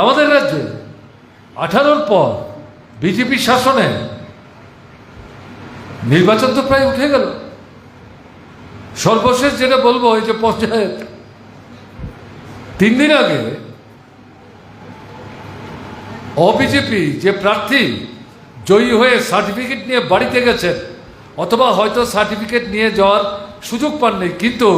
আমাদের রাজ্যে আঠারোর পর বিজেপি শাসনে নির্বাচন তো প্রায় উঠে গেল। সর্বশেষ যেটা বলব, এই যে পঞ্চায়েত, তিন দিন আগে অবিজেপি যে প্রার্থী জয়ী হয়ে সার্টিফিকেট নিয়ে বাড়িতে গেছেন অথবা হয়তো সার্টিফিকেট নিয়ে যাওয়ার সুযোগ পাননি কিন্তু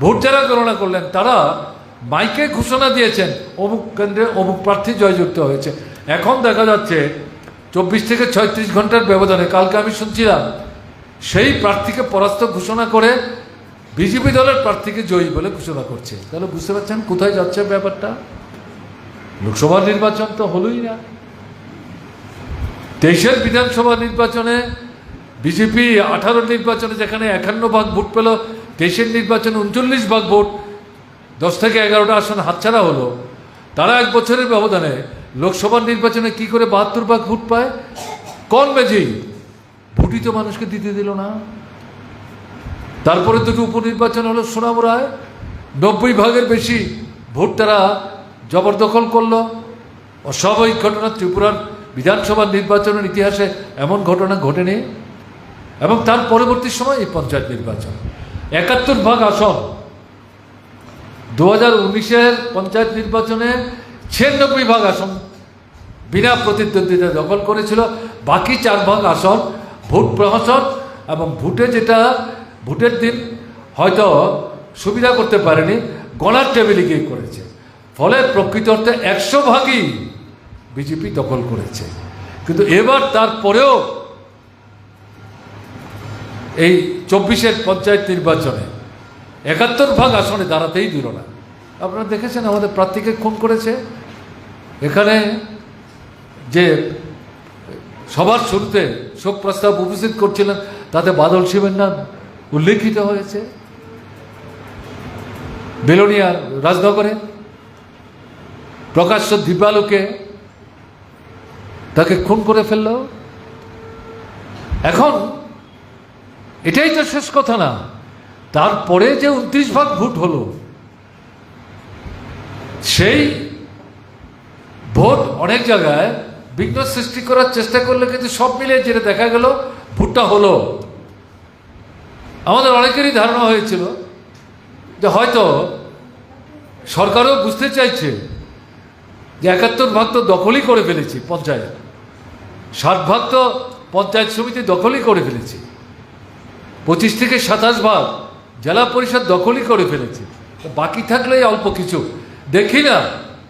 ভোট যারা গণনা করলেন, তারা মাইকে ঘোষণা দিয়েছেন, অমুক কেন্দ্রে অমুক প্রার্থী জয়যুক্ত হয়েছে। এখন দেখা যাচ্ছে, চব্বিশ থেকে ছয়ত্রিশ ঘণ্টার ব্যবধানে, কালকে আমি শুনছিলাম, সেই প্রার্থীকে পরাস্ত ঘোষণা করে বিজেপি দলের প্রার্থীকে জয়ী বলে ঘোষণা করছে। তাহলে বুঝতে পারছেন কোথায় যাচ্ছে ব্যাপারটা? লোকসভা নির্বাচন তো হলোই না। তেইশের বিধানসভা নির্বাচনে বিজেপি আঠারো নির্বাচনে যেখানে একান্ন ভাগ ভোট পেল তেইশের নির্বাচনে উনচল্লিশ ভাগ ভোট, দশ থেকে এগারোটা আসন হাতছাড়া হলো। তারা এক বছরের ব্যবধানে লোকসভা নির্বাচনে কি করে বাহাত্তর ভাগ ভোট পায়? কোন মেজি ভোটই তো মানুষকে দিতে দিল না। তারপরে দুটো উপনির্বাচন হলো সোনামুড়ায়, নব্বই ভাগের বেশি ভোট তারা জবরদখল করল। অস্বাভাবিক ঘটনা, ত্রিপুরার বিধানসভা নির্বাচনের ইতিহাসে এমন ঘটনা ঘটেনি। এবং তার পরবর্তী সময় এই পঞ্চায়েত নির্বাচন। একাত্তর ভাগ আসন। দু হাজার উনিশের পঞ্চায়েত নির্বাচনে ছিয়ানব্বই ভাগ আসন বিনা প্রতিদ্বন্দ্বিতা দখল করেছিল। বাকি চার ভাগ আসন ভোট প্রহসন এবং ভোটে যেটা, ভোটের দিন হয়তো সুবিধা করতে পারেনি গণার টেবিলে গিয়ে করেছে। ফলে প্রকৃত অর্থে একশো ভাগই বিজেপি দখল করেছে। কিন্তু এবার তারপরেও এই চব্বিশের পঞ্চায়েত নির্বাচনে একাত্তর ভাগ আসনে দাঁড়াতেই দিল না। আপনারা দেখেছেন আমাদের প্রার্থীকে খুন করেছে? এখানে যে সবার শুরুতে শোক প্রস্তাব উপস্থিত করছিলেন, তাতে বাদল শিবের নাম উল্লেখিত হয়েছে। বেলোনিয়া রাজনগরে প্রকাশ্য দিব্যালোকে তাকে খুন করে ফেলল। এখন এটাই তো শেষ কথা না। তারপরে যে উনত্রিশ ভাগ ভোট হলো, সেই ভোট অনেক জায়গায় বিঘ্ন সৃষ্টি করার চেষ্টা করলে কিন্তু সব মিলে যেটা দেখা গেল, ভোটটা হলো। আমাদের অনেকেরই ধারণা হয়েছিল যে হয়তো সরকারও বুঝতে চাইছে যে একাত্তর ভাগ তো দখলই করে ফেলেছি পঞ্চায়েত। ষাট ভাগ তো পঞ্চায়েত সমিতি দখলই করে ফেলেছি। পঁচিশ থেকে সাতাশ ভাগ জেলা পরিষদ দখলই করে ফেলেছে। বাকি থাকলেই অল্প কিছু। দেখি না,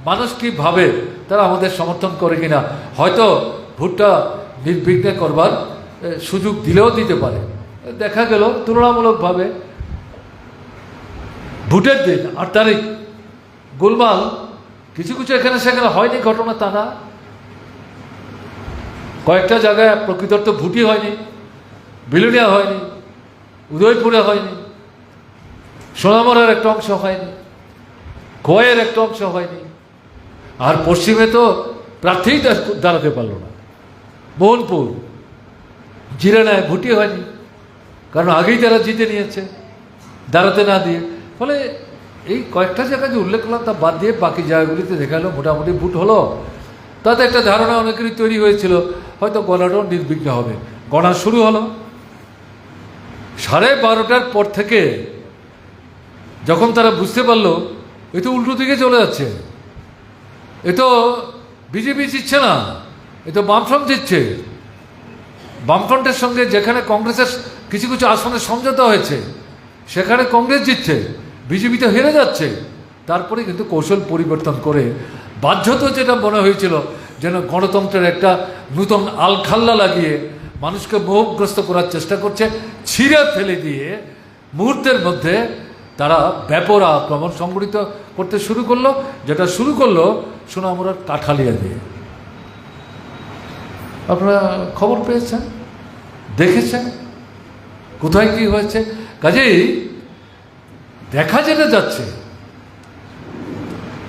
মানুষ কি ভাবে তারা আমাদের সমর্থন করে কিনা হয়তো ভোটটা নির্বিঘ্নে করবার সুযোগ দিলেও দিতে পারে। দেখা গেল তুলনামূলকভাবে ভোটের দিন আট তারিখ, গোলমাল, কিছু কিছু এখানে সেখানে হয়নি ঘটনা তা না। কয়েকটা জায়গায় প্রকৃতর্থ ভুটি হয়নি, বিলুনিয়া হয়নি। উদয়পুরে হয়নি সোনামরার একটা অংশ হয়নি কয়ের একটা অংশ হয়নি, আর পশ্চিমে তো প্রার্থীই দা- দাঁড়াতে পারল না। মোহনপুর, জিরানায় ভুটি হয়নি, কারণ আগেই তারা জিতে নিয়েছে, দাঁড়াতে না দিয়ে। ফলে এই কয়েকটা জায়গা যে উল্লেখ করলাম, তা বাদ দিয়ে বাকি জায়গাগুলিতে দেখা গেলো মোটামুটি ভুট হলো। তাতে একটা ধারণা অনেকেরই তৈরি হয়েছিল, হয়তো গণাটাও নির্বিঘ্ন হবে। গণা শুরু হলো। সাড়ে বারোটার পর থেকে যখন তারা বুঝতে পারল, এ তো উল্টো দিকে চলে যাচ্ছে। এ তো বিজেপি জিতছে না, এ তো বামফ্রন্ট জিতছে। বামফ্রন্টের সঙ্গে যেখানে কংগ্রেসের কিছু কিছু আসনে সমঝোতা হয়েছে, সেখানে কংগ্রেস জিতছে, বিজেপি তো হেরে যাচ্ছে। তারপরে কিন্তু কৌশল পরিবর্তন করে বাধ্যত যেটা মনে হয়েছিল, যেন গণতন্ত্রের একটা নূতন আলখাল্লা লাগিয়ে মানুষকে মোহগ্রস্ত করার চেষ্টা করছে, ছিঁড়ে ফেলে দিয়ে মুহূর্তের মধ্যে তারা ব্যাপর আক্রমণ সংগঠিত করতে শুরু করল। যেটা শুরু করল সোনামুড়ার কাঠালিয়া দিয়ে। আপনারা খবর পেয়েছেন? দেখেছেন? কোথায় কি হয়েছে? কাজেই দেখা যেতে যাচ্ছে,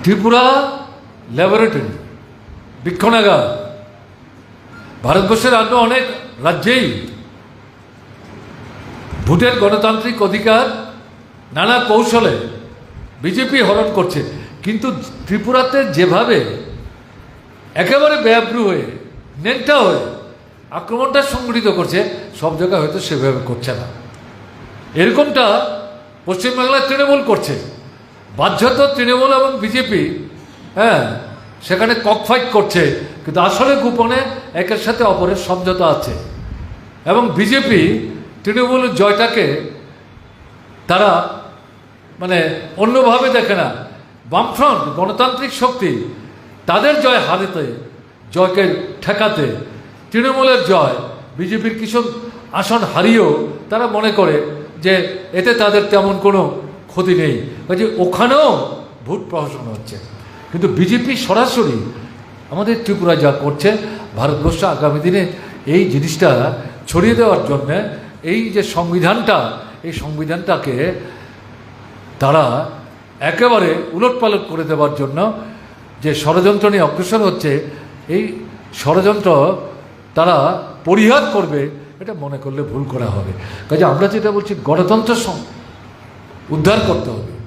ত্রিপুরা ল্যাবরেটরি, বৃক্ষণাগার, ভারতবর্ষের আরও অনেক রাজ্যেই ভোটের গণতান্ত্রিক অধিকার নানা কৌশলে বিজেপি হরণ করছে। কিন্তু ত্রিপুরাতে যেভাবে একেবারে ব্যাব্রু হয়ে নেংটা হয়ে আক্রমণটা সংগঠিত করছে, সব জায়গায় হয়তো সেভাবে করছে না। এরকমটা পশ্চিমবাংলার তৃণমূল করছে। বাধ্যত তৃণমূল এবং বিজেপি হ্যাঁ সেখানে ককফাইট করছে, কিন্তু আসলে গোপনে একের সাথে অপরের সমঝোতা আছে। এবং বিজেপি তৃণমূলের জয়টাকে তারা মানে অন্যভাবে দেখে না। বামফ্রন্ট, গণতান্ত্রিক শক্তি, তাদের জয় হারিতে, জয়কে ঠেকাতে, তৃণমূলের জয়, বিজেপির কিছু আসন হারিয়েও তারা মনে করে যে এতে তাদের তেমন কোনো ক্ষতি নেই। কাজে ওখানেও ভোট প্রহসন হচ্ছে। কিন্তু বিজেপি সরাসরি আমাদের ত্রিপুরা যা করছে, ভারতবর্ষ আগামী দিনে এই জিনিসটা ছড়িয়ে দেওয়ার জন্যে এই যে সংবিধানটা, এই সংবিধানটাকে তারা একেবারে উলটপালট করে দেওয়ার জন্য যে ষড়যন্ত্র নিয়ে অগ্রসর হচ্ছে, এই ষড়যন্ত্র তারা পরিহার করবে, এটা মনে করলে ভুল করা হবে। কাজে আমরা যেটা বলছি, গণতন্ত্র উদ্ধার করতে হবে।